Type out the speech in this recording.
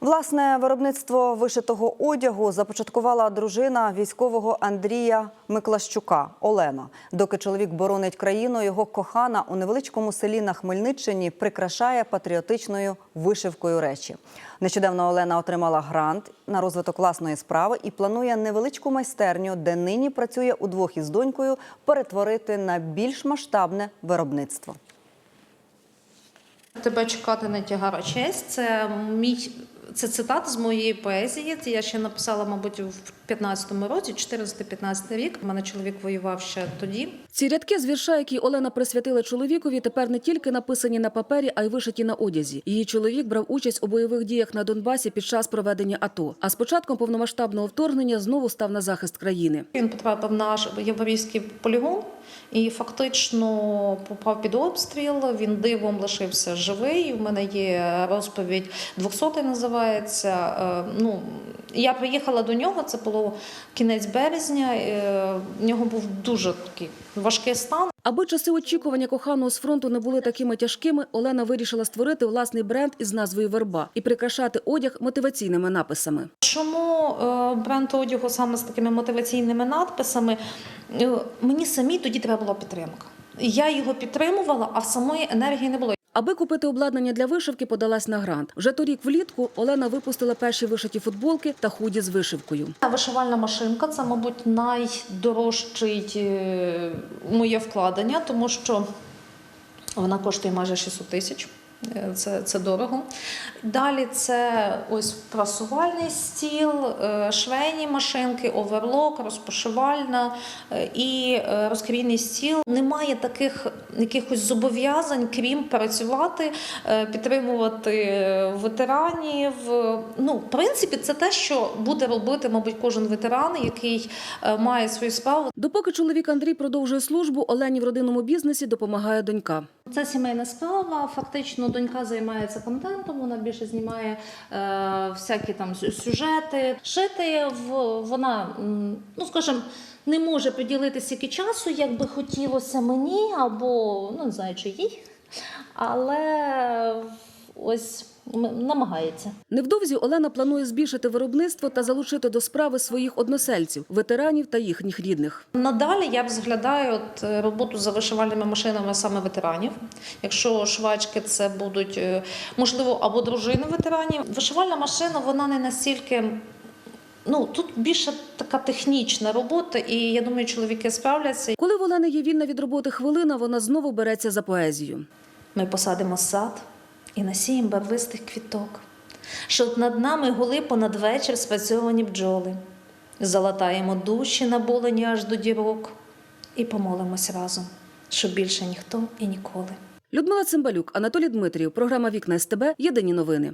Власне виробництво вишитого одягу започаткувала дружина військового Андрія Миклащука Олена. Доки чоловік боронить країну, його кохана у невеличкому селі на Хмельниччині прикрашає патріотичною вишивкою речі. Нещодавно Олена отримала грант на розвиток власної справи і планує невеличку майстерню, де нині працює удвох із донькою, перетворити на більш масштабне виробництво. Тебе чекати не тягара честь. Це мій це цитата з моєї поезії. Це я ще написала, мабуть, в 15-му році, 14-15 рік. У мене чоловік воював ще тоді. Ці рядки з вірша, які Олена присвятила чоловікові, тепер не тільки написані на папері, а й вишиті на одязі. Її чоловік брав участь у бойових діях на Донбасі під час проведення АТО. А з початком повномасштабного вторгнення знову став на захист країни. Він потрапив на наш Яворівський полігон і фактично попав під обстріл. Він дивом лишився живий. У мене є розповідь 200 називається. Е, Ну я приїхала до нього. Це було кінець березня. е, В нього був дуже такий важкий стан. Аби часи очікування коханого з фронту не були такими тяжкими, Олена вирішила створити власний бренд із назвою Верба і прикрашати одяг мотиваційними написами. Чому е, бренд одягу саме з такими мотиваційними надписами? Е, Мені самій тоді треба була підтримка. Я його підтримувала, а в самої енергії не було. Аби купити обладнання для вишивки, подалась на грант. Вже торік влітку Олена випустила перші вишиті футболки та худі з вишивкою. Вишивальна машинка це, мабуть, найдорожчий е, моє вкладення, тому що вона коштує майже 600 тисяч. Е, Це, це дорого. Далі це ось прасувальний стіл, е, швейні машинки, оверлок, розпошивальна е, і розкрійний стіл. Немає таких якихось зобов'язань, крім працювати, підтримувати ветеранів. Ну, в принципі, це те, що буде робити, мабуть, кожен ветеран, який має свою справу. Допоки чоловік Андрій продовжує службу, Олені в родинному бізнесі допомагає донька. Це сімейна справа. Фактично, донька займається контентом. Вона більше знімає е, всякі там сюжети. Шити в вона, ну скажімо, не може поділитися стільки часу, як би хотілося мені, або ну не знаю, чи їй. Але ось намагається. Невдовзі Олена планує збільшити виробництво та залучити до справи своїх односельців, ветеранів та їхніх рідних. Надалі я розглядаю от е, роботу за вишивальними машинами саме ветеранів. Якщо швачки це будуть е, можливо або дружини ветеранів. Вишивальна машина вона не настільки. Ну тут більше така технічна робота, і я думаю, чоловіки справляться. Коли в Олени є вільна від роботи хвилина, вона знову береться за поезію. Ми посадимо сад і насієм барвистих квіток, щоб над нами гули понад вечір спрацьовані бджоли. Залатаємо душі наболені аж до дірок і помолимось разом, щоб більше ніхто і ніколи. Людмила Цимбалюк, Анатолій Дмитрів, програма Вікна СТБ. Єдині новини.